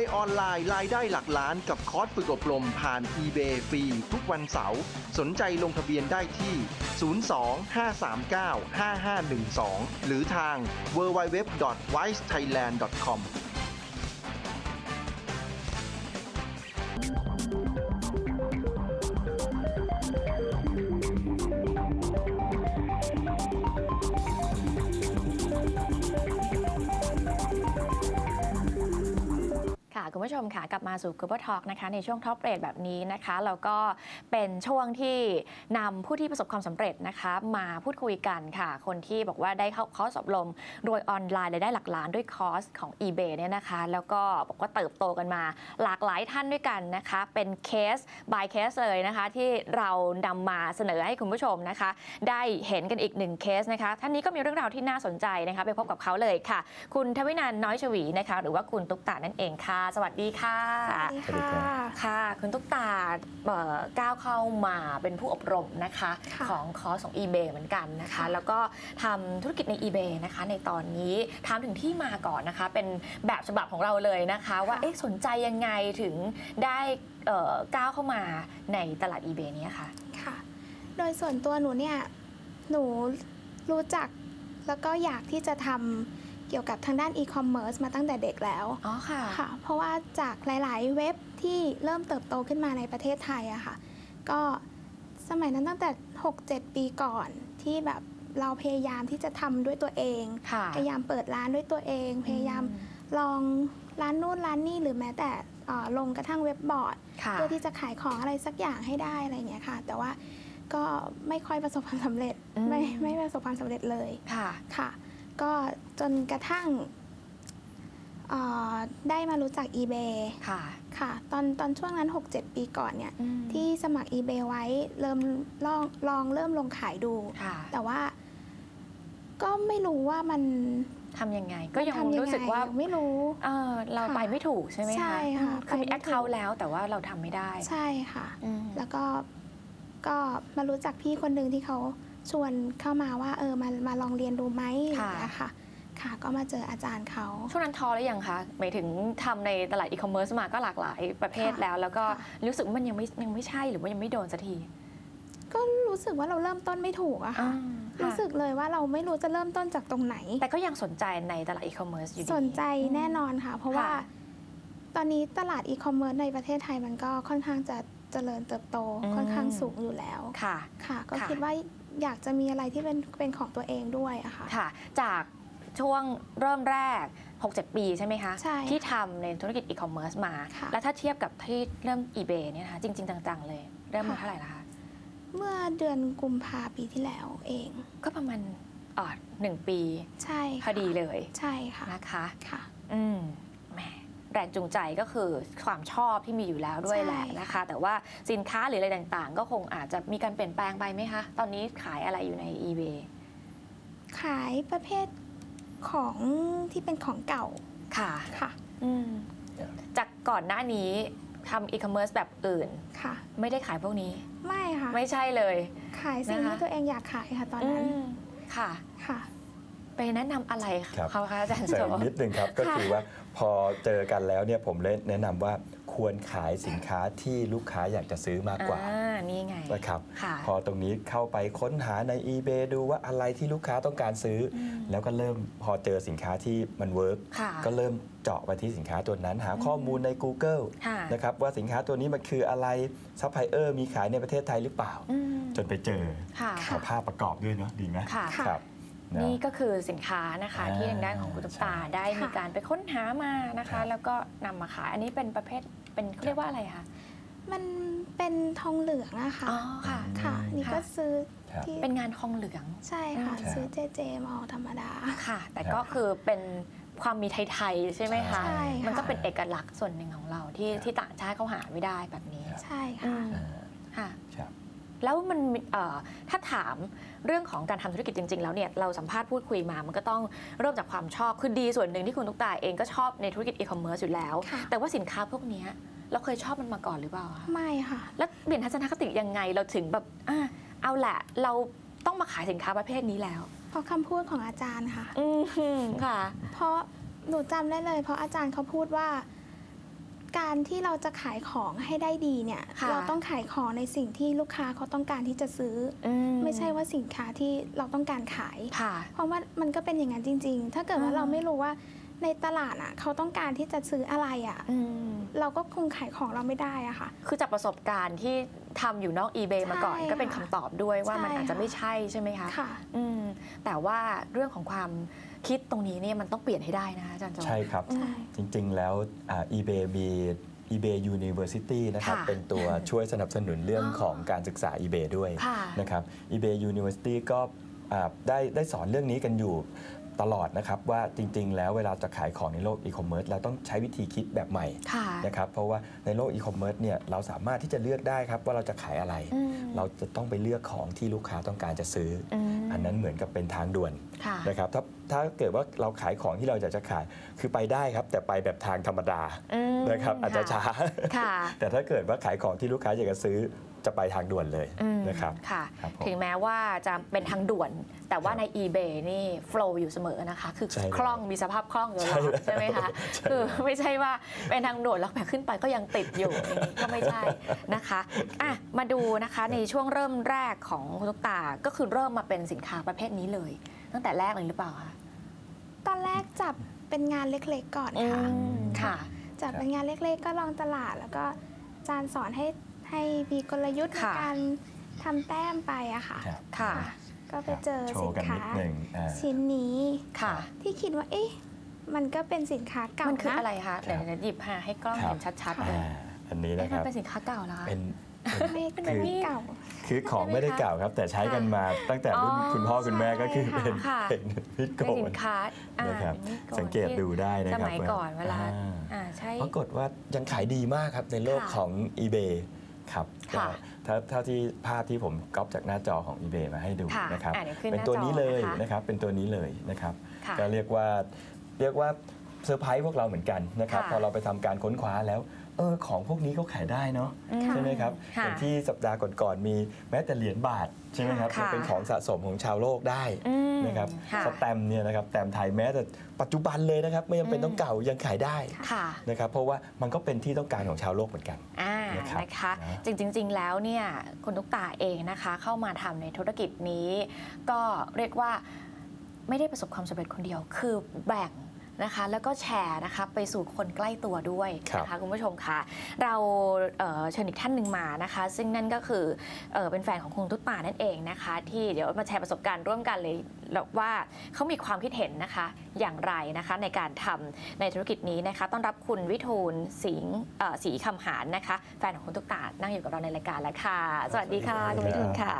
วยออนไลน์รายได้หลักล้านกับคอร์สฝึกอบรมผ่าน eBay ฟรีทุกวันเสาร์สนใจลงทะเบียนได้ที่ 02-539-5512 หรือทาง www.wisethailand.com คุณผู้ชมค่ะกลับมาสู่ Global Talk นะคะในช่วงท็อปเรทแบบนี้นะคะแล้วก็เป็นช่วงที่นำผู้ที่ประสบความสำเร็จนะคะมาพูดคุยกันค่ะ คนที่บอกว่าได้เข้าคอร์สอบรมโดยออนไลน์รายได้หลักล้านด้วยคอร์สของ eBay เนี่ยนะคะ แล้วก็บอกว่าเติบโตกันมาหลากหลายท่านด้วยกันนะคะ เป็นเคส by เคสเลยนะคะ ที่เรานำมาเสนอให้คุณผู้ชมนะคะ ได้เห็นกันอีกหนึ่งเคสนะคะ ท่านนี้ก็มีเรื่องราวที่น่าสนใจนะคะ ไปพบกับเขาเลยค่ะ คุณทวินันท์น้อยชวีนะคะ หรือว่าคุณตุ๊กตานั่นเองค่ะสวัสดีค่ะ สวัสดีสวัสดีครัค่ะบค่ะ คุณตุ๊กตาเอ่อก้าวเข้ามาเป็นผู้อบรมนะคะค่ะของคอร์สของ eBay เหมือนกันนะคะค่ะแล้วก็ทำธุรกิจใน eBay นะคะ ในตอนนี้ถามถึงที่มาก่อนนะคะ เป็นแบบฉบับของเราเลยนะคะ ว่าเอ๊ะสนใจยังไงถึงได้เอ่อก้าวเข้ามาในตลาด eBay เนี้ค่ะ ค่ะ โดยส่วนตัวหนูเนี่ย หนูรู้จักแล้วก็อยากที่จะทำ เกี่ยวกับทางด้านอีคอมเมิร์ซมาตั้งแต่เด็กแล้วอ๋อค่ะค่ะ เพราะว่าจากหลาย ๆ เว็บที่เริ่มเติบโตขึ้นมาในประเทศไทยอะค่ะ ก็สมัยนั้นตั้งแต่ 6-7 ปีก่อนที่แบบเราพยายามที่จะทำด้วยตัวเองค่ะพยายามเปิดร้านด้วยตัวเอง พยายามลองร้านนู่นร้านนี่หรือแม้แต่เอ่อลงกระทั่งเว็บบอร์ดค่ะเพื่อที่จะขายของอะไรสักอย่างให้ได้อะไรอย่างเงี้ยค่ะ แต่ว่าก็ไม่ค่อยประสบความสำเร็จอืมไม่ไม่ประสบความสำเร็จเลยค่ะค่ะ ก็จนกระทั่งเอ่อได้มารู้จัก eBay ค่ะ ค่ะ ตอนตอนช่วงนั้น 6-7 ปีก่อนเนี่ยอืมที่สมัคร eBay ไว้เริ่มลองลองเริ่มลงขายดู ค่ะ แต่ว่า ก็ไม่รู้ว่ามันทำยังไง ก็ยังทำรู้สึกว่าไม่รู้ เออเราค่ะไปไม่ถูกใช่ไหมคะใช่ค่ะอืมคือมีไปแอไม่คถูกเคาท์แล้วแต่ว่าเราทำไม่ได้ใช่ค่ะ อืมแล้วก็ก็มารู้จักพี่คนหนึ่งที่เขา ชวนเข้ามาว่าเออมามาลองเรียนดูไหมอะไรอย่างเงี้ยค่ะค่ะก็มาเจออาจารย์เขา ช่วงนั้นทอแล้วยังคะหมายถึงทำในตลาดอีคอมเมิร์ซมาก็หลากหลายประเภทค่ะแล้ว แล้วก็ค่ะรู้สึกว่ามันยังไม่ยังไม่ใช่หรือว่ายังไม่โดนสักทีก็รู้สึกว่าเราเริ่มต้นไม่ถูกอะค่ะค่ะรู้สึกเลยว่าเราไม่รู้จะเริ่มต้นจากตรงไหน แต่ก็ยังสนใจในตลาดอีคอมเมิร์ซอยู่ดี สนใจแน่นอนค่ะ เพราะว่า ค่ะ ตอนนี้ตลาดอีคอมเมิร์ซในประเทศไทยมันก็ค่อนข้างจะ เจริญเติบโตค่อนข้างสูงอยู่แล้วค่ะค่ะ ก็ค่ะคิดว่าอยากจะมีอะไรที่เป็นเป็นของตัวเองด้วยอะค่ะค่ะ จากช่วงเริ่มแรก 6-7 ปีใช่ไหมคะใช่ค่ะที่ทำในธุรกิจอีคอมเมิร์ซมาค่ะแล้วถ้าเทียบกับที่เริ่ม eBay เนี่ยนะคะจริง ๆ จัง ๆ เลย เริ่มมาค่ะเท่าไหร่ละคะ เมื่อเดือนกุมภาปีที่แล้วเอง ก็ประมาณอ่าหนึ่งปี ใช่พค่ะอดีเลย ใช่ค่ะนะคะค่ะ อืม แหมแรงจูงใจก็คือความชอบที่มีอยู่แล้วด้วยใช่แหละนะคะ แต่ว่าสินค้าหรืออะไรต่างๆ ก็คงอาจจะมีการเปลี่ยนแปลงไปไหมคะ ตอนนี้ขายอะไรอยู่ใน eBay ขายประเภทของที่เป็นของเก่าค่ะค่ะอืมจากก่อนหน้านี้ทำอีคอมเมิร์ซแบบอื่นค่ะ ไม่ได้ขายพวกนี้ไม่ค่ะ ไม่ใช่เลย ขายสิ่งนะคะที่ตัวเองอยากขายค่ะตอนนั้นมค่ะค่ะ ไปแนะนำอะไรครับเขาคะอาจารย์เสริโจมนิดนึงครับก็คือว่า พอเจอกันแล้วเนี่ยผมเลยแนะนำว่าควรขายสินค้าที่ลูกค้าอยากจะซื้อมากกว่าอ่านี่ไง นะครับค่ะพอตรงนี้เข้าไปค้นหาใน eBay ดูว่าอะไรที่ลูกค้าต้องการซื้ออม แล้วก็เริ่มพอเจอสินค้าที่มันเวิร์กค่ะ ก็เริ่มเจาะไปที่สินค้าตัวนั้น หาข้อมูลใน Google ค่ะนะครับว่าสินค้าตัวนี้มันคืออะไรซัพพลายเออร์มีขายในประเทศไทยหรือเปล่า อืมจนไปเจอค่ะเอาภาพประกอบด้วยเนาะดีไหมค่ะค่ะครับเอะ นี่ก็คือสินค้านะคะอ่าที่ทางด้านของคุณตุ๊กตาใช่ได้มีค่ะการไปค้นหามานะครัคะบแล้วก็นำมาขายอันนี้เป็นประเภทเป็นเขาเรียกว่าอะไรคะมันเป็นทองเหลืองอะค่ะอ๋อค่ะ ค่ะ นี่ก็ค่ะซื้อครับ ที่เป็นงานทองเหลือง ใช่ค่ะ ครับ ซื้อเจเจมาเอาธรรมดา ค่ะ แต่ครับก็คือเป็นความมีไทยๆใช่ไหมคะ ใช่ค่ะ มันก็เป็นเอกลักษณ์ส่วนหนึ่งของเราที่ครับที่ต่างชาติเขาหาไม่ได้แบบนี้ ใช่อืค่ะมอ่าค่ะ ครับ แล้วมันมีเอ่อถ้าถามเรื่องของการทำธุรกิจจริง ๆ แล้วเนี่ยเราสัมภาษณ์พูดคุยมา มันก็ต้องเริ่มจากความชอบคือดีส่วนหนึ่งที่คุณตุ๊กตาเองก็ชอบในธุรกิจอีคอมเมิร์ซอยู่แล้วค่ะแต่ว่าสินค้าพวกเนี้ยเราเคยชอบมันมาก่อนหรือเปล่าคะไม่ค่ะ แล้วเปลี่ยนทัศนคติยังไงเราถึงแบบอะเอาแหละเราต้องมาขายสินค้าประเภทนี้แล้ว เพราะคำพูดของอาจารย์ค่ะ อืมค่ะ เพราะหนูจำได้เลย เพราะอาจารย์เขาพูดว่า การที่เราจะขายของให้ได้ดีเนี่ยค่ะเราต้องขายของในสิ่งที่ลูกค้าเขาต้องการที่จะซื้ออือไม่ใช่ว่าสินค้าที่เราต้องการขายค่ะเพราะว่ามันก็เป็นอย่างนั้นจริง ๆ ถ้าเกิดว่าอ่าเราไม่รู้ว่าในตลาดอะเขาต้องการที่จะซื้ออะไรอะอืมเราก็คงขายของเราไม่ได้อะค่ะ คือจากประสบการณ์ที่ทำอยู่นอก eBay มาก่อนใช่ก็เป็นค่ะคำตอบด้วยว่ามันใช่อาจจะค่ะไม่ใช่ใช่ไหมคะค่ะอืมแต่ว่าเรื่องของความ คิดตรงนี้เนี่ยมันต้องเปลี่ยนให้ได้นะคะอาจารย์โจใช่ครับอืมจริงๆแล้วอ่า eBay มี eBay University นะครับ ค่ะเป็นตัวช่วยสนับสนุนเรื่องอ๋อของการศึกษา eBay ด้วยค่ะนะครับ eBay University ก็อ่าได้ได้สอนเรื่องนี้กันอยู่ ตลอดนะครับว่าจริง ๆ แล้วเวลาจะขายของในโลกอีคอมเมิร์ซเราต้องใช้วิธีคิดแบบใหม่ค่ะ นะครับเพราะว่าในโลกอีคอมเมิร์ซเนี่ยเราสามารถที่จะเลือกได้ครับว่าเราจะขายอะไร อืม เราจะต้องไปเลือกของที่ลูกค้าต้องการจะซื้ออมอันนั้นเหมือนกับเป็นทางด่วนค่ะ นะครับถ้าถ้าเกิดว่าเราขายของที่เราอยากจะขายคือไปได้ครับ แต่ไปแบบทางธรรมดาอืมนะครับอาจจะช้า ค่ะ แต่ถ้าเกิดว่าขายของที่ลูกค้าอยากจะซื้อ จะไปทางด่วนเลยอืมนะครับ ค่ะ ครับผมถึงแม้ว่าจะเป็นทางด่วน แต่ว่าครับใน eBay นี่ flow อยู่เสมอนะคะ คือใช่แล้วคล่องมีสภาพคล่องอยู่ใช่แล้วแล้วใช่ไหมคะ ใช่คือแล้วไม่ใช่ว่าเป็นทางด่วนแล้วแบบขึ้นไปก็ยังติดอยู่อย่างนี้ก็ไม่ใช่นะคะอะมาดูนะคะในช่วงเริ่มแรกของคุณตุ๊กตา ก็คือเริ่มมาเป็นสินค้าประเภทนี้เลย ตั้งแต่แรกเลยหรือเปล่าคะตอนแรกจับเป็นงานเล็กๆก่อนค่ะอืมค่ะ จับเป็นงานเล็กๆ ก็ลองตลาด แล้วก็อาจารย์สอนให้ ให้มีกลยุทธ์ในค่ะ การทำแต้มไปอะค่ะ ครับค่ะ ก็ไปเจอโชสิว์นกันค้านิดหนึ่งอ่า ชิ้นนี้ค่ะ ที่คิดว่าเอ๊ะมันก็เป็นสินค้าเก่ามันคือนะ อะไรคะเดี๋ยวหยิบหาให้กล้องครัเห็บนชัดๆเลอ่ายอันนี้เอ๊ะนะคมันรับเป็นสินค้าเก่าเหรอคะ เป็นไม่เป็นไม่มีดเก่า คือของไม่ได้เก่าครับ แต่ใช้กันมาตั้งแต่รุ่นอ๋อคุณพ่อคุณแม่ก็คือใช่เป็นค่ะ เป็นมีดโกเป็นสินนค้าอ่านะครับเป็นมีดโนสังเกตดูได้นะสครับมัยก่อนเวลา อ่า อ่าใช่ ปรากฏว่ายังขายดีมากครับในโลกค่ะ ของ eBay ครับค่ะก็ถ้าถ้าที่ภาพที่ผมก๊อปจากหน้าจอของ eBay มาให้ดูค่ะนะครับอะเดี๋ยวขึ้นเป็นหน้าตัวจอนี้เลยนะคะนะครับเป็นตัวนี้เลยนะครับค่ะก็เรียกว่าเรียกว่าเซอร์ไพรส์พวกเราเหมือนกันนะครับค่ะพอเราไปทำการค้นคว้าแล้วเออของพวกนี้ก็ขายได้เนาะอืใช่ไหมครับค่ะอย่างที่สัปดาห์ก่อนๆมีแม้แต่เหรียญบาทใช่ไหมครับค่ะ ยังเป็นของสะสมของชาวโลกได้อืมนะครับค่ะ สแตมป์เนี่ยนะครับแตมป์ไทยแม้แต่ปัจจุบันเลยนะครับไม่จำเป็นอืมต้องเก่ายังขายได้ค่ะ นะครับเพราะว่ามันก็เป็นที่ต้องการของชาวโลกเหมือนกัน อ่า นะครับนะคะนะจริง ๆ แล้วเนี่ยคุณตุ๊กตาเองนะคะเข้ามาทำในธุรกิจนี้ ก็เรียกว่าไม่ได้ประสบความสำเร็จคนเดียว คือแบ่ง นะคะ แล้วก็แชร์นะคะไปสู่คนใกล้ตัวด้วยครับนะคะคุณผู้ชมคะเราเอ่อเชิญอีกท่านหนึ่งมานะคะ ซึ่งนั่นก็คือเอ่อเป็นแฟนของคุณตุ๊กตานั่นเองนะคะ ที่เดี๋ยวมาแชร์ประสบการณ์ร่วมกันเลยว่าเขามีความคิดเห็นนะคะอย่างไรนะคะในการทำในธุรกิจนี้นะคะ ต้อนรับคุณวิทูลสิงห์เอ่อศรีคำหารนะคะ แฟนของคุณตุ๊กตานั่งอยู่กับเราในรายการแล้วค่ะ สวัสดีค่ะสวัสดีคุณวิทูลครับค่ะ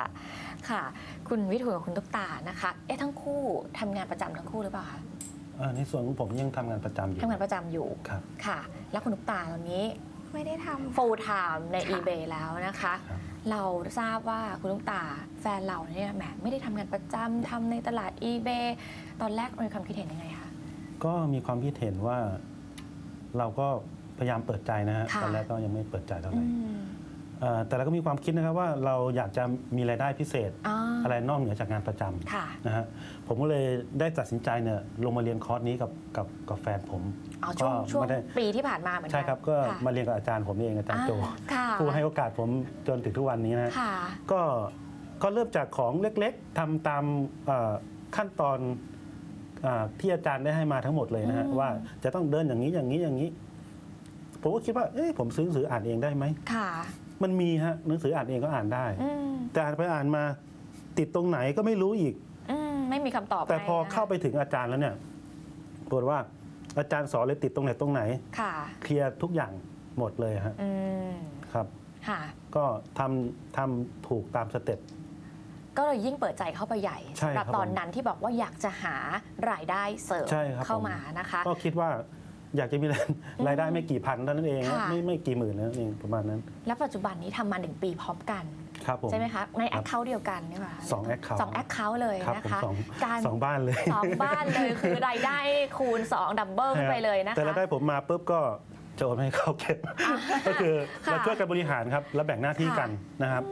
ค่ะ คุณวิทูลกับคุณตุ๊กตานะคะ เอ๊ะทั้งคู่ทำงานประจำทั้งคู่หรือเปล่าคะอ่า ในส่วนของผมยังทำงานประจำอยู่ทำงานประจำอยู่ครับค่ะ แล้วคุณตุ๊กตาตอนนี้ไม่ได้ทำ full time ในค่ะ eBay แล้วนะคะครับเราทราบว่าคุณตุ๊กตาแฟนเราเนี่ยแหมไม่ได้ทำงานประจำทำในตลาด eBay ตอนแรกมีความคิดเห็นยังไงคะ ก็มีความคิดเห็นว่าเราก็พยายามเปิดใจนะฮะค่ะตอนแรกก็ยังไม่เปิดใจเท่าไหอืร่ม เอ่อแต่เราก็มีความคิดนะครับว่าเราอยากจะมีรายได้พิเศษ อ่า อะไรนอกเหนือจากงานประจำค่ะนะฮะผมก็เลยได้ตัดสินใจเนี่ยลงมาเรียนคอร์สนี้กับกับกับแฟนผมอ๋อช่วงก็ช่วงไม่ได้ปีที่ผ่านมาเหมือนกันใช่ครับก็ค่ะมาเรียนกับอาจารย์ผมนี่เองอาจารย์โจอ่าค่ะผู้ให้โอกาสผมจนถึงทุกวันนี้นะค่ะ ก็ก็เริ่มจากของเล็กๆทำตามเอ่อขั้นตอนเออที่อาจารย์ได้ให้มาทั้งหมดเลยนะฮะอืม ว่าจะต้องเดินอย่างนี้อย่างนี้อย่างนี้ ผมก็คิดว่าเอ้ยผมซื้อหนังสืออ่านเองได้ไหมค่ะ มันมีฮะหนังสืออ่านเองก็อ่านได้ อืมแต่อ่านไปอ่านมาติดตรงไหนก็ไม่รู้อีก อืมไม่มีคำตอบแต่พอให้นะคะเข้าไปถึงอาจารย์แล้วเนี่ยปรากฏว่าอาจารย์สอนเลยติดตรงไหนตรงไหน ค่ะเคลียร์ทุกอย่างหมดเลยฮะอืมครับ ค่ะ ก็ทำทำถูกตามสเต็ป ก็เลยยิ่งเปิดใจเข้าไปใหญ่ใช่สำหรับครับตอนผมนั้นที่บอกว่าอยากจะหารายได้เสริมใช่ครับเข้าผม มานะคะ ก็คิดว่า อยากจะมีรายรายได้ไม่กี่พันเท่านั้นเองนะค่ะ ไม่ไม่กี่หมื่นนั่นเองประมาณนั้นและปัจจุบันนี้ทำมาหนึ่งปีพร้อมกัน ครับผม ใช่ไหมคะในคแอรับคเคาท์เดียวกันนี่หว่าสอง account สองแอคเคาท์เลยครับนะผมคะสองการสองบ้านเลย สองบ้านเลยคือรายได้คูณ 2 ดับเบิลขึ้นไปเลยนะคะ แต่รายได้ผมมาปุ๊บก็จะโอนให้เขาเก็บ ก็คือค่ะเราช่วยกันบริหารครับแล้วแบ่งหน้าที่กันนะครับ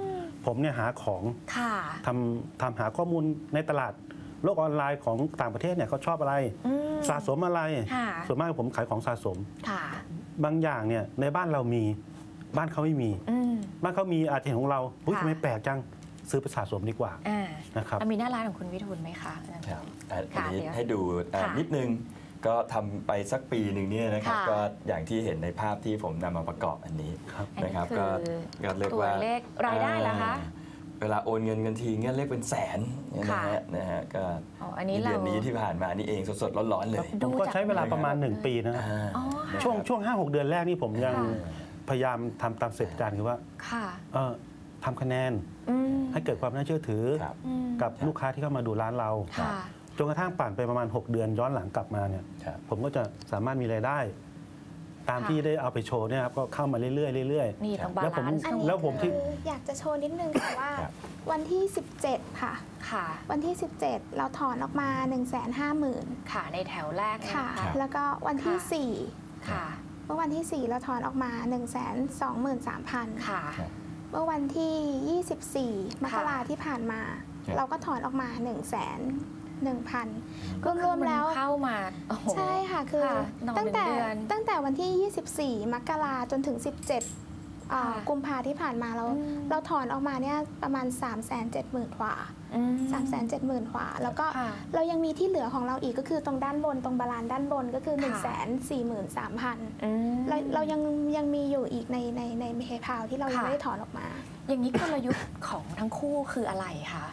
ผมเนี่ยหาของค่ะ ทำทำหาข้อมูลในตลาด โลกออนไลน์ของต่างประเทศเนี่ยเขาชอบอะไร อืม สะสมอะไร ค่ะ ส่วนมากผมขายของสะสม ค่ะ บางอย่างเนี่ยในบ้านเรามีบ้านเขาไม่มี อืม บ้านเขามีอาจจะเห็นของเราอุ้ยค่ะ ทำไมแปลกจังซื้อไปสะสมดีกว่าอ่านะครับ แล้วมีหน้าร้านของคุณวิทูลไหมคะอาจารย์ ครับอันค่ะอันนี้เดี๋ยวให้ดูอ่าค่ะนิดนึงก็ทำไปสักปีหนึ่งเนี่ยนะครับค่ะ ก็อย่างที่เห็นในภาพที่ผมนำมาประกอบอันนี้ครับอันนี้นะครับคือก็ก็เรียกตัวว่าเลขรายได้เหรอคะ อ่า เวลาโอนเงินกันทีเนี่ยเรียกเป็นแสนเนี่ยนะฮะค่ะนะฮะก็อ๋ออันนี้เดือนเรานี้ที่ผ่านมานี่เองสดๆร้อนๆเลยดูผมก็จากใช้เวลาประมาณ 1 ปีนะอ่า อ๋อค่ะ ช่วงช่วงห้าหกเดือนแรกนี่ผมยังค่ะ พยายามทำตามเสร็จการคือว่าค่ะเออทำคะแนนอืมให้เกิดความน่าเชื่อถือ ครับ อืมกับลูกค้าที่เข้ามาดูร้านเรา ค่ะ จนกระทั่งผ่านไปประมาณ 6 เดือนย้อนหลังกลับมาเนี่ย ครับ ผมก็จะสามารถมีรายได้ ตามค่ะที่ได้เอาไปโชว์เนี่ยครับก็เข้ามาเรื่อยๆเรื่อยนี่ต้องบาแล้วผม ลานซ์อันนี้แล้วผมที่ คืออยากจะโชว์นิดนึงค่ะว่า ครับ วันที่ 17 ค่ะ ค่ะ วันที่ 17 เราถอนออกมา 1 5 0 0 0 0 ค่ะในแถวแรกเนี่ยค่ะนะคะแล้วก็วันที่ค่ะค่ะ 4 เมื่อวันที่ 4 เราถอนออกมา 1 2 3 0 0 0 ค่ะเมื่อวันที่ 24 มกราที่ผ่านมา ครับ เราก็ถอนออกมา1 1 0 0 0 0รวมๆแล้วเข้ามาโอ้โห ใช่ค่ะคือค่ะนอนตั้งแต่เป็นเดือนตั้งแต่วันที่ 24 มกราจนถึง 17อ่าค่ะกุมภาที่ผ่านมาเรา อืม เราถอนออกมาเนี่ยประมาณ 3 7 0 0 0 0กว่า อืม 3 7 0 0 0 0กว่าแล้วก็ค่ะเรายังมีที่เหลือของเราอีกก็คือตรงด้านบนตรงบาลานซ์ด้านบนก็คือ1 4ค่ะ3 0 0 0 อืม เราเรายังยังมีอยู่อีกในในในเพย์พาที่เรายังค่ะ ไม่ได้ถอนออกมา อย่างนี้กลยุทธ์ของทั้งคู่คืออะไรคะ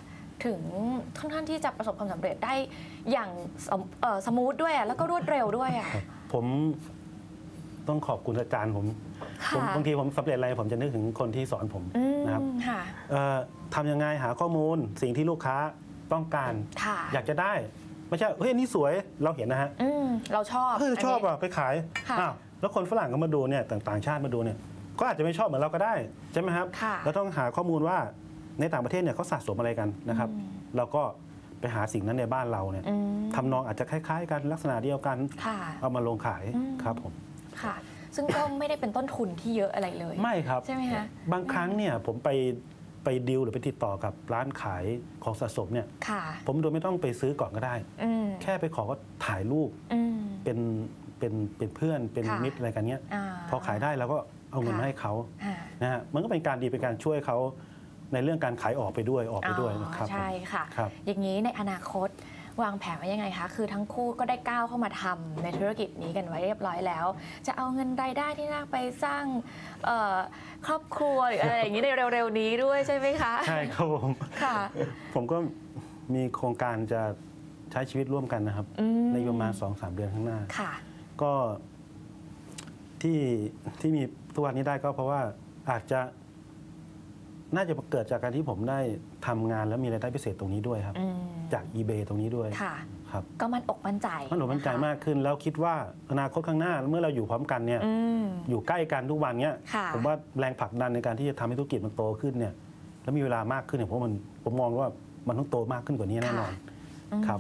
ถึงค่อนข้างที่จะประสบความสำเร็จได้อย่างสมเอ่อสมูทด้วยอะแล้วก็รวดเร็วด้วยอะผมต้องขอบคุณอาจารย์ผมผมค่ะ บางทีผมสำเร็จอะไรผมจะนึกถึงคนที่สอนผมอืมนะครับค่ะเอ่อทำยังไงหาข้อมูลสิ่งที่ลูกค้าต้องการ ค่ะอยากจะได้ ไม่ใช่เฮ้ยอันนี้สวยเราเห็นนะฮะอืมเราชอบเฮ้ยชอบนนี้ อะไปขายค่ะ อ้าวแล้วคนฝรั่งก็มาดูเนี่ยต่างต่างชาติมาดูเนี่ยก็อาจจะไม่ชอบเหมือนเราก็ได้ใช่ไหมครับ ค่ะเราต้องหาข้อมูลว่า ในต่างประเทศเนี่ยเขาสะสมอะไรกันนะครับอืมเราก็ไปหาสิ่งนั้นในบ้านเราเนี่ยอืมทำนองอาจจะคล้าย ๆ กันลักษณะเดียวกันค่ะเอามาลงขายอืมครับผมค่ะ ซึ่งก็ไม่ได้เป็นต้นทุนที่เยอะอะไรเลย ไม่ครับใช่ไหมคะบางครั้งเนี่ยผมไปไปดีลหรือไปติดต่อกับร้านขายของสะสมเนี่ยค่ะผมโดยไม่ต้องไปซื้อก่อนก็ได้อืมแค่ไปขอก็ถ่ายรูปอืมเป็นเป็นเป็นเพื่อนเป็นค่ะมิตรอะไรกันเนี้ยาพอขายได้เราก็เอาเงินค่ะมาให้เขาอ่านะฮะมันก็เป็นการดีเป็นการช่วยเขา ในเรื่องการขายออกไปด้วยออกไปด้วยนะครับใช่ค่ะ ครับ อย่างนี้ในอนาคตวางแผนไว้ยังไงคะ คือทั้งคู่ก็ได้ก้าวเข้ามาทำในธุรกิจนี้กันไว้เรียบร้อยแล้ว จะเอาเงินรายได้ที่น่าไปสร้างเอ่อครอบครัวหรืออะไรอย่างนี้ในเร็วๆนี้ด้วยใช่ไหมคะใช่ครับผม ค่ะ ผมก็มีโครงการจะใช้ชีวิตร่วมกันนะครับ อืม ในประมาณ2อสเดือนข้างหน้า ค่ะ ก็ที่ที่มีทุกวันนี้ได้ก็เพราะว่าอาจจะ น่าจะเกิดจากการที่ผมได้ทำงานแล้วมีรายได้พิเศษตรงนี้ด้วยครับ อืมจาก eBay ตรงนี้ด้วยค่ะ ครับก็มันอกมั่นใจมันหนุนมั่นใจะคะมากขึ้น แล้วคิดว่าอนาคตข้างหน้าเมื่อเราอยู่พร้อมกันเนี่ย อืม อยู่ใกล้กันทุกวันเนี้ยค่ะ ผมว่าแรงผลักดันในการที่จะทำให้ธุรกิจมันโตขึ้นเนี่ยแล้วมีเวลามากขึ้นเนี่ยผมว่ามันผมมองว่ามันต้องโตมากขึ้นกว่านี้แน่นอนอืมครับ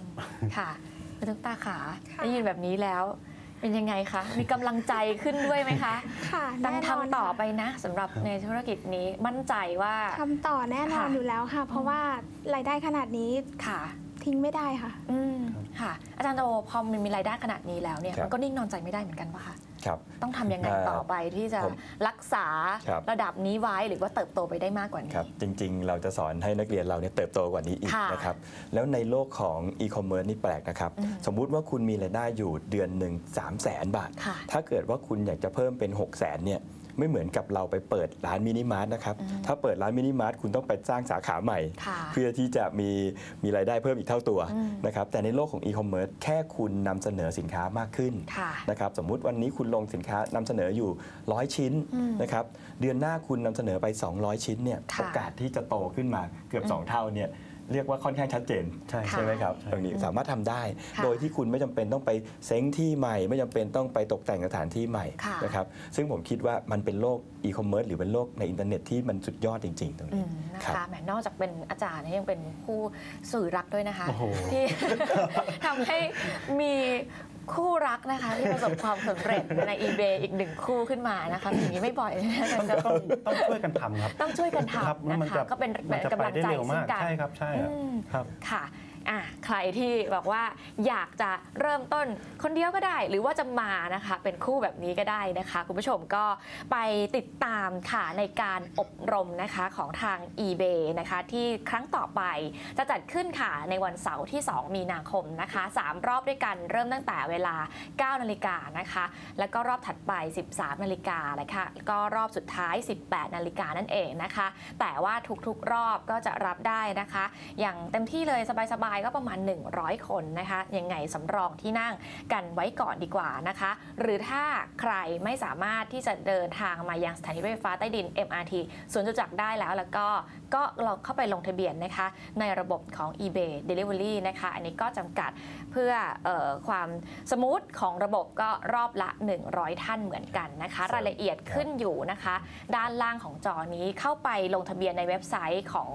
ค่ะคุณตุ๊กตาขาค่ะ ได้ยินแบบนี้แล้ว เป็นยังไงคะ มีกำลังใจขึ้นด้วยไหมคะ ค่ะต้องแน่นนทำต่อค่ะไปนะสำหรับในธุรกิจนี้มั่นใจว่า ทำต่อแน่นอนค่ะ อยู่แล้วค่ะ เพราะว่ารายได้ขนาดนี้ ค่ะ ทิ้งไม่ได้ค่ะ อืมค่ะ อาจารย์โตพอมันมีรายได้ขนาดนี้แล้วเนี่ยครับ มันก็นิ่งนอนใจไม่ได้เหมือนกันปะคะครับ ต้องทำยังไงเอ่อต่อไปที่จะผมรักษาครับ ระดับนี้ไว้หรือว่าเติบโตไปได้มากกว่านี้ ครับจริงๆ เราจะสอนให้นักเรียนเราเนี่ยเติบโตกว่านี้อีกค่ะนะครับแล้วในโลกของอีคอมเมิร์ซนี่แปลกนะครับ อืมสมมุติว่าคุณมีรายได้อยู่เดือนหนึ่ง3 0 0แสนบาท ค่ะถ้าเกิดว่าคุณอยากจะเพิ่มเป็น 6 0 0แสนเนี่ย ไม่เหมือนกับเราไปเปิดร้านมินิมาร์ทนะครับอืมถ้าเปิดร้านมินิมาร์ทคุณต้องไปสร้างสาขาใหม่ค่ะเพื่อที่จะมีมีรายได้เพิ่มอีกเท่าตัวอืมนะครับแต่ในโลกของอีคอมเมิร์ซแค่คุณนำเสนอสินค้ามากขึ้นค่ะนะครับสมมุติวันนี้คุณลงสินค้านำเสนออยู่ 100 ชิ้นอืมนะครับเดือนหน้าคุณนำเสนอไป 200 ชิ้นเนี่ยค่ะโอกาสที่จะโตขึ้นมาเกือบอืม2เท่าเนี่ย เรียกว่าค่อนข้างชัดเจนใช่ค่ะไหมครับใช่ตรงนี้สามารถทำได้ค่ะโดยที่คุณไม่จำเป็นต้องไปเซ้งที่ใหม่ ไม่จำเป็นต้องไปตกแต่งสถานที่ใหม่ค่ะนะครับซึ่งผมคิดว่ามันเป็นโลกอีคอมเมิร์ซหรือเป็นโลกในอินเทอร์เน็ตที่มันสุดยอดจริง ๆ ตรงอืนี้มนะครัคะบแหมนอกจากเป็นอาจารย์เนี่ยยังเป็นผู้สื่อรักด้วยนะคะโอ้โหที่ทำให้มี คู่รักนะคะที่ประสบความสำเร็จใน eBay อีกหนึ่งคู่ขึ้นมานะคะอย่างนี้ไม่บ่อยนะอาจารย์โจต้องต้องช่วยกันทำครับ ต้องช่วยกันครับทำแล้วนะมันคะจะก็เป็นมันจะกำไปลังได้ใจเร็วซึ่มางกกันใช่ครับใช่ครับอืมครับ ค่ะ อะใครที่บอกว่าอยากจะเริ่มต้นคนเดียวก็ได้ หรือว่าจะมานะคะ เป็นคู่แบบนี้ก็ได้นะคะ คุณผู้ชมก็ไปติดตามค่ะในการอบรมนะคะของทาง eBay นะคะ ที่ครั้งต่อไปจะจัดขึ้นค่ะในวันเสาร์ที่ 2 มีนาคมนะคะ 3 รอบด้วยกันเริ่มตั้งแต่เวลา 9 นาฬิกานะคะ แล้วก็รอบถัดไป 13 นาฬิกานะคะก็รอบสุดท้าย 18 นาฬิกานั่นเองนะคะ แต่ว่าทุกๆรอบก็จะรับได้นะคะ อย่างเต็มที่เลยสบายๆก็ประมาณ 100 คนนะคะยังไงสำรองที่นั่งกันไว้ก่อนดีกว่านะคะ หรือถ้าใครไม่สามารถที่จะเดินทางมายังสถานีรถไฟฟ้าใต้ดิน MRT สวนจตุจักรได้แล้วแล้วก็ ก็เราเข้าไปลงทะเบียนนะคะในระบบของ eBay Delivery นะคะอันนี้ก็จำกัดเพื่อเออความสมูทของระบบก็รอบละ 100 ท่านเหมือนกันนะคะ รายละเอียดขึ้นอยู่นะคะ ด้านล่างของจอนี้เข้าไปลงทะเบียนในเว็บไซต์ของ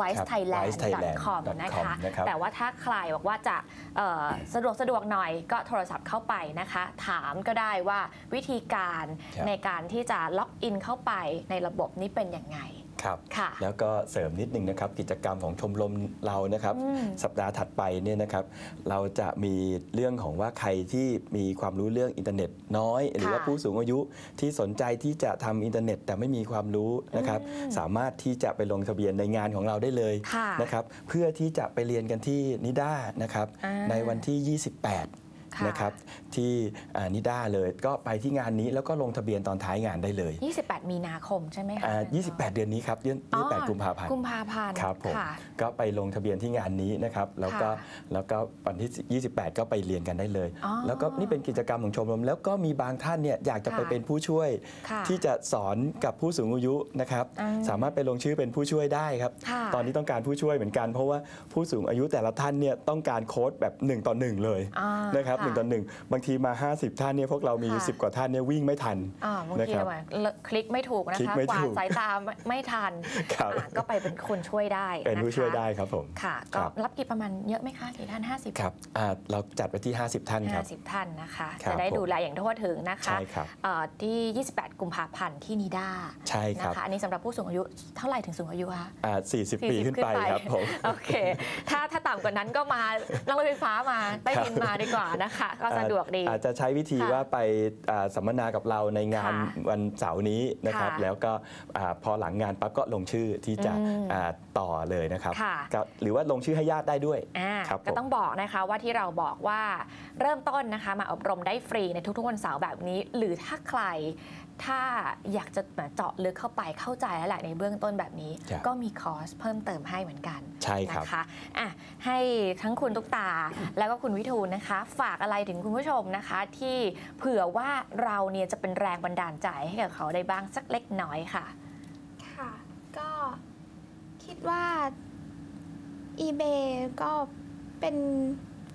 wisethailand.com นะคะนะครับแต่ว่าถ้าใครบอกว่าจะเอ่อสะดวกสะดวกหน่อยก็โทรศัพท์เข้าไปนะคะ ถามก็ได้ว่าวิธีการครับในการที่จะล็อกอินเข้าไปในระบบนี้เป็นยังไง ครับ ค่ะแล้วก็เสริมนิดนึงนะครับกิจกรรมของชมรมเรานะครับ อืม สัปดาห์ถัดไปเนี่ยนะครับ เราจะมีเรื่องของว่าใครที่มีความรู้เรื่องอินเทอร์เน็ตน้อย หรือว่าผู้สูงอายุที่สนใจที่จะทำอินเทอร์เน็ต แต่ไม่มีความรู้นะครับ อืม สามารถที่จะไปลงทะเบียนในงานของเราได้เลยค่ะ นะครับ เพื่อที่จะไปเรียนกันที่นิด้านะครับ อ่า ในวันที่ 28 ค่ะ นะครับที่อ่านิด้าเลยก็ไปที่งานนี้แล้วก็ลงทะเบียนตอนท้ายงานได้เลย28 มีนาคมใช่ไหมคะอ่า28 เดือนนี้ครับ28กุมภาพันธ์ กุมภาพันธ์ครับผมค่ะ ก็ไปลงทะเบียนที่งานนี้นะครับ แล้วก็ค่ะแล้วก็วันที่ 28 ก็ไปเรียนกันได้เลย อ๋อแล้วก็นี่เป็นกิจกรรมของชมรม แล้วก็มีบางท่านเนี่ยอยากจะไปค่ะ เป็นผู้ช่วย ค่ะที่จะสอนกับผู้สูงอายุนะครับอืมสามารถไปลงชื่อเป็นผู้ช่วยได้ครับ ค่ะตอนนี้ต้องการผู้ช่วยเหมือนกัน เพราะว่าผู้สูงอายุแต่ละท่านเนี่ยต้องการโค้ดแบบ 1 ต่อ 1 เลยอ่านะครับหนึ่งต่อหนึ่งบางทีมา 50 ท่านเนี่ยพวกเรามี ค่ะ 10 กว่าท่านเนี่ยวิ่งไม่ทัน อ่าบางนะทีครับแบบคลิกไม่ถูกนะคลิกคะไม่กวาถูดกสายตาไม่ไม่ทันครับ อ่าก็ไปเป็นคนช่วยได้เป็นผู้ะคะช่วยได้ครับผม ค่ะ คก็รับ รับกี่ประมาณเยอะไหมคะกี่ท่าน 50 ครับอ่าเราจัดไปที่ 50 ท่านครับ 50 ท่านนะคะ ครับจะได้ผม ดูแลอย่างทั่วถึงนะคะใช่ครับ เอ่อที่ 28 กุมภาพันธ์ที่นิด้าใช่คนะรับคะอันนี้สำหรับผู้สูงอายุเท่าไหร่ถึงสูงอายุคะ อ่า40 ปี40ขึ้นไปครับผม โอเค ถ้าถ้าต่ำกว่านั้นก็มา นั่งรถไฟฟ้ามาใต้ดินมาดีกว่านะคะก็สะดวกดี อาจจะใช้วิธีค่ะว่าไปอ่าสัมมนากับเราในงานค่ะวันเสาร์นี้นะครับค่ะแล้วก็อ่าพอหลังงานปั๊บก็ลงชื่อที่จะอืมอ่าต่อเลยนะครับค่ะก็หรือว่าลงชื่อให้ญาติได้ด้วยอ่าครับผมก็ต้องบอกนะคะว่าที่เราบอกว่าเริ่มต้นนะคะมาอบรมได้ฟรีในทุกๆวันเสาร์แบบนี้ หรือถ้าใครถ้าอยากจะเจาะลึกเข้าไปเข้าใจแล้วแหละในเบื้องต้นแบบนี้ครับก็มีคอร์สเพิ่มเติมให้เหมือนกัน ใช่ครับนะคะอะให้ทั้งคุณตุ๊กตาแล้วก็คุณวิทูลนะคะ ฝากอะไรถึงคุณผู้ชมนะคะ ที่เผื่อว่าเราเนี่ยจะเป็นแรงบันดาลใจให้กับเขาได้บ้างสักเล็กน้อยค่ะ ค่ะ ก็คิดว่า eBay ก็เป็น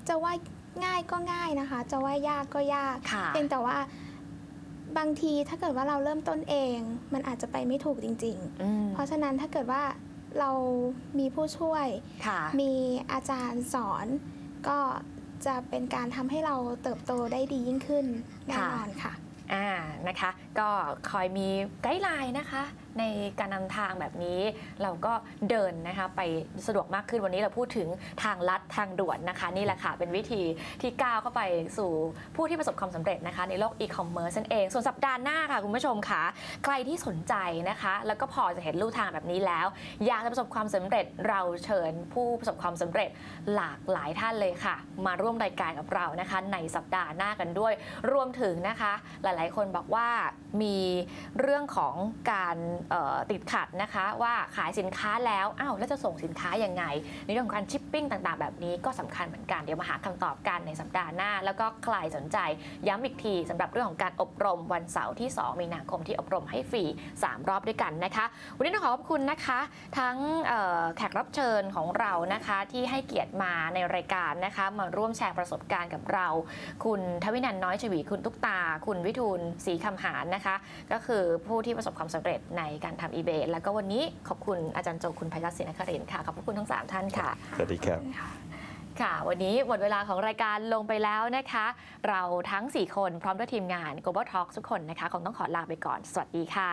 จะว่าง่ายก็ง่ายนะคะ จะว่ายากก็ยากค่ะเพียงแต่ว่าบางทีถ้าเกิดว่าเราเริ่มต้นเอง มันอาจจะไปไม่ถูกจริงอืมๆเพราะฉะนั้นถ้าเกิดว่าเรามีผู้ช่วยค่ะมีอาจารย์สอนก็ จะเป็นการทำให้เราเติบโตได้ดียิ่งขึ้นแน่นอนค่ะ อ่านะคะ ก็คอยมีไกด์ไลน์นะคะ ในการนำทางแบบนี้ เราก็เดินนะคะไปสะดวกมากขึ้นวันนี้เราพูดถึงทางลัดทางด่วนนะคะ นี่แหละค่ะเป็นวิธีที่ก้าวเข้าไปสู่ผู้ที่ประสบความสำเร็จนะคะ ในโลกอีคอมเมิร์ซนั่นเอง ส่วนสัปดาห์หน้าค่ะคุณผู้ชมค่ะ ใครที่สนใจนะคะ แล้วก็พอจะเห็นลู่ทางแบบนี้แล้ว อยากจะประสบความสำเร็จเราเชิญผู้ประสบความสำเร็จหลากหลายท่านเลยค่ะ มาร่วมรายการกับเรานะคะ ในสัปดาห์หน้ากันด้วย รวมถึงนะคะ หลายๆ คนบอกว่ามีเรื่องของการติดขัดนะคะว่าขายสินค้าแล้วอ้าวแล้วจะส่งสินค้ายังไง ในเรื่องของการชิปปิ้งต่างๆ แบบนี้ก็สำคัญเหมือนกัน เดี๋ยวมาหาคำตอบกันในสัปดาห์หน้า แล้วก็ใครสนใจย้ำอีกทีสำหรับเรื่องของการอบรมวันเสาร์ที่ 2 มีนาคมที่อบรมให้ฟรี 3 รอบด้วยกันนะคะ วันนี้ต้องขอขอบคุณนะคะ ทั้งแขกรับเชิญของเรานะคะที่ให้เกียรติมาในรายการนะคะมาร่วมแชร์ประสบการณ์กับเรา คุณทวินันท์น้อยชวีคุณตุ๊กตา คุณวิทูลศรีคำหารนะคะ ก็คือผู้ที่ประสบความสำเร็จในการทำอีเบแล้วก็วันนี้ขอบคุณอาจารย์โจคุณภัยรัตน์ศรีนครินทร์ค่ะ ขอบพระคุณทั้ง 3 ท่านค่ะ สวัสดีครับ ค่ะ วันนี้หมดเวลาของรายการลงไปแล้วนะคะ เราทั้ง 4 คนพร้อมด้วยทีมงาน Global Talk ทุกคนนะคะ คงต้องขอลาไปก่อน สวัสดีค่ะ